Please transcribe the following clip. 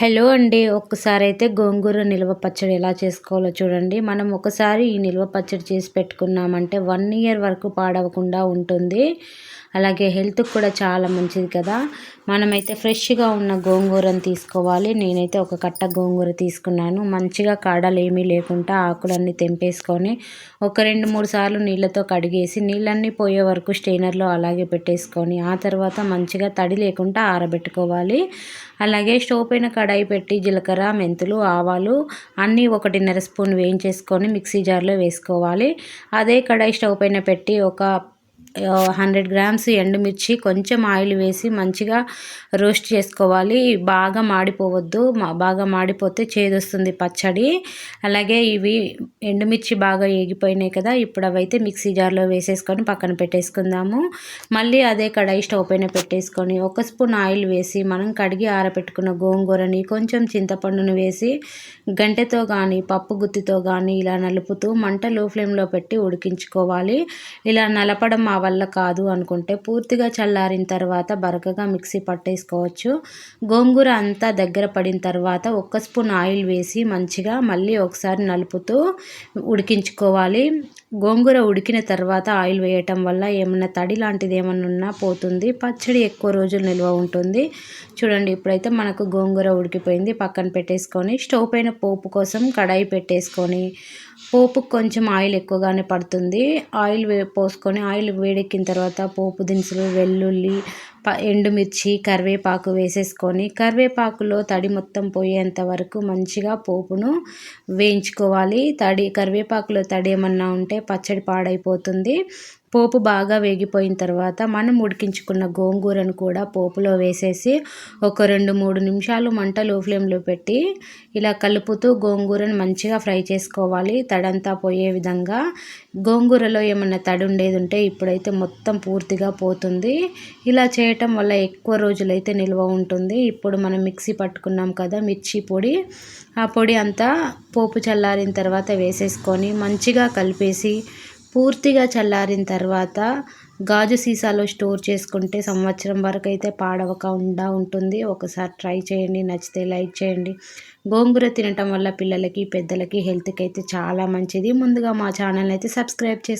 Hello అండి. ఒక్కసారి అయితే గోంగూర నిల్వ పచ్చడి ఎలా చేసుకోవాలో చూడండి. మనం ఒకసారి ఈ నిల్వ పచ్చడి చేసి పెట్టుకున్నామంటే వన్ ఇయర్ వరకు పాడవకుండా ఉంటుంది. అలాగే హెల్త్కి కూడా చాలా మంచిది కదా. మనమైతే ఫ్రెష్గా ఉన్న గోంగూరను తీసుకోవాలి. నేనైతే ఒక కట్ట గోంగూర తీసుకున్నాను. మంచిగా కాడలు ఏమీ లేకుండా ఆకులన్నీ తెంపేసుకొని ఒక రెండు మూడు సార్లు నీళ్ళతో కడిగేసి నీళ్ళన్నీ పోయే వరకు స్టెయినర్లో అలాగే పెట్టేసుకొని ఆ తర్వాత మంచిగా తడి లేకుండా ఆరబెట్టుకోవాలి. అలాగే స్టవ్ పైన కడాయి పెట్టి జీలకర్ర మెంతులు ఆవాలు అన్నీ ఒకటిన్నర స్పూన్ వేయించేసుకొని మిక్సీ జార్లో వేసుకోవాలి. అదే కడాయి స్టవ్ పైన పెట్టి ఒక హండ్రెడ్ గ్రామ్స్ ఎండుమిర్చి కొంచెం ఆయిల్ వేసి మంచిగా రోస్ట్ చేసుకోవాలి. బాగా మాడిపోవద్దు. బాగా మాడిపోతే చేదొస్తుంది పచ్చడి. అలాగే ఇవి ఎండుమిర్చి బాగా ఏగిపోయినాయి కదా ఇప్పుడు అవైతే మిక్సీ జార్లో వేసేసుకొని పక్కన పెట్టేసుకుందాము. మళ్ళీ అదే కడాయి స్టవ్ పైన పెట్టేసుకొని ఒక స్పూన్ ఆయిల్ వేసి మనం కడిగి ఆరబెట్టుకున్న గోంగూరని కొంచెం చింతపండును వేసి గంటెతో కానీ పప్పు గుత్తితో కానీ ఇలా నలుపుతూ మంట లో ఫ్లేమ్లో పెట్టి ఉడికించుకోవాలి. ఇలా నలపడం మా వల్ల కాదు అనుకుంటే పూర్తిగా చల్లారిన తర్వాత బరకగా మిక్సీ పట్టేసుకోవచ్చు. గోంగూర అంతా దగ్గర పడిన తర్వాత ఒక్క స్పూన్ ఆయిల్ వేసి మంచిగా మళ్ళీ ఒకసారి నలుపుతూ ఉడికించుకోవాలి. గోంగూర ఉడికిన తర్వాత ఆయిల్ వేయటం వల్ల ఏమన్నా తడి లాంటిది ఏమన్నా ఉన్నా పోతుంది. పచ్చడి ఎక్కువ రోజులు నిల్వ ఉంటుంది. చూడండి ఇప్పుడైతే మనకు గోంగూర ఉడికిపోయింది. పక్కన పెట్టేసుకొని స్టవ్ పైన పోపు కోసం కడాయి పెట్టేసుకొని పోపు కొంచెం ఆయిల్ ఎక్కువగానే పడుతుంది. ఆయిల్ వే పోసుకొని ఆయిల్ వేడెక్కిన తర్వాత పోపు దినుసులు వెల్లుల్లి ఎండుమిర్చి కరివేపాకు వేసేసుకొని కరివేపాకులో తడి మొత్తం పోయేంత వరకు మంచిగా పోపును వేయించుకోవాలి. తడి కరివేపాకులో తడి ఏమన్నా ఉంటే పచ్చడి పాడైపోతుంది. పోపు బాగా వేగిపోయిన తర్వాత మనం ఉడికించుకున్న గోంగూరను కూడా పోపులో వేసేసి ఒక రెండు మూడు నిమిషాలు మంట లో ఫ్లేమ్లో పెట్టి ఇలా కలుపుతూ గోంగూరను మంచిగా ఫ్రై చేసుకోవాలి. తడంతా పోయే విధంగా గోంగూరలో ఏమన్నా తడి ఉండేది ఉంటే ఇప్పుడైతే మొత్తం పూర్తిగా పోతుంది. ఇలా చేయటం వల్ల ఎక్కువ రోజులైతే నిల్వ ఉంటుంది. ఇప్పుడు మనం మిక్సీ పట్టుకున్నాం కదా మిర్చి పొడి. ఆ పొడి అంతా పోపు చల్లారిన తర్వాత వేసేసుకొని మంచిగా కలిపేసి పూర్తిగా చల్లారిన తర్వాత గాజు సీసాలో స్టోర్ చేసుకుంటే సంవత్సరం వరకు అయితే పాడవకుండా ఉంటుంది. ఒకసారి ట్రై చేయండి నచ్చితే లైక్ చేయండి. గోంగూర తినటం వల్ల పిల్లలకి పెద్దలకి హెల్త్కి అయితే చాలా మంచిది. ముందుగా మా ఛానల్ అయితే సబ్స్క్రైబ్ చేసి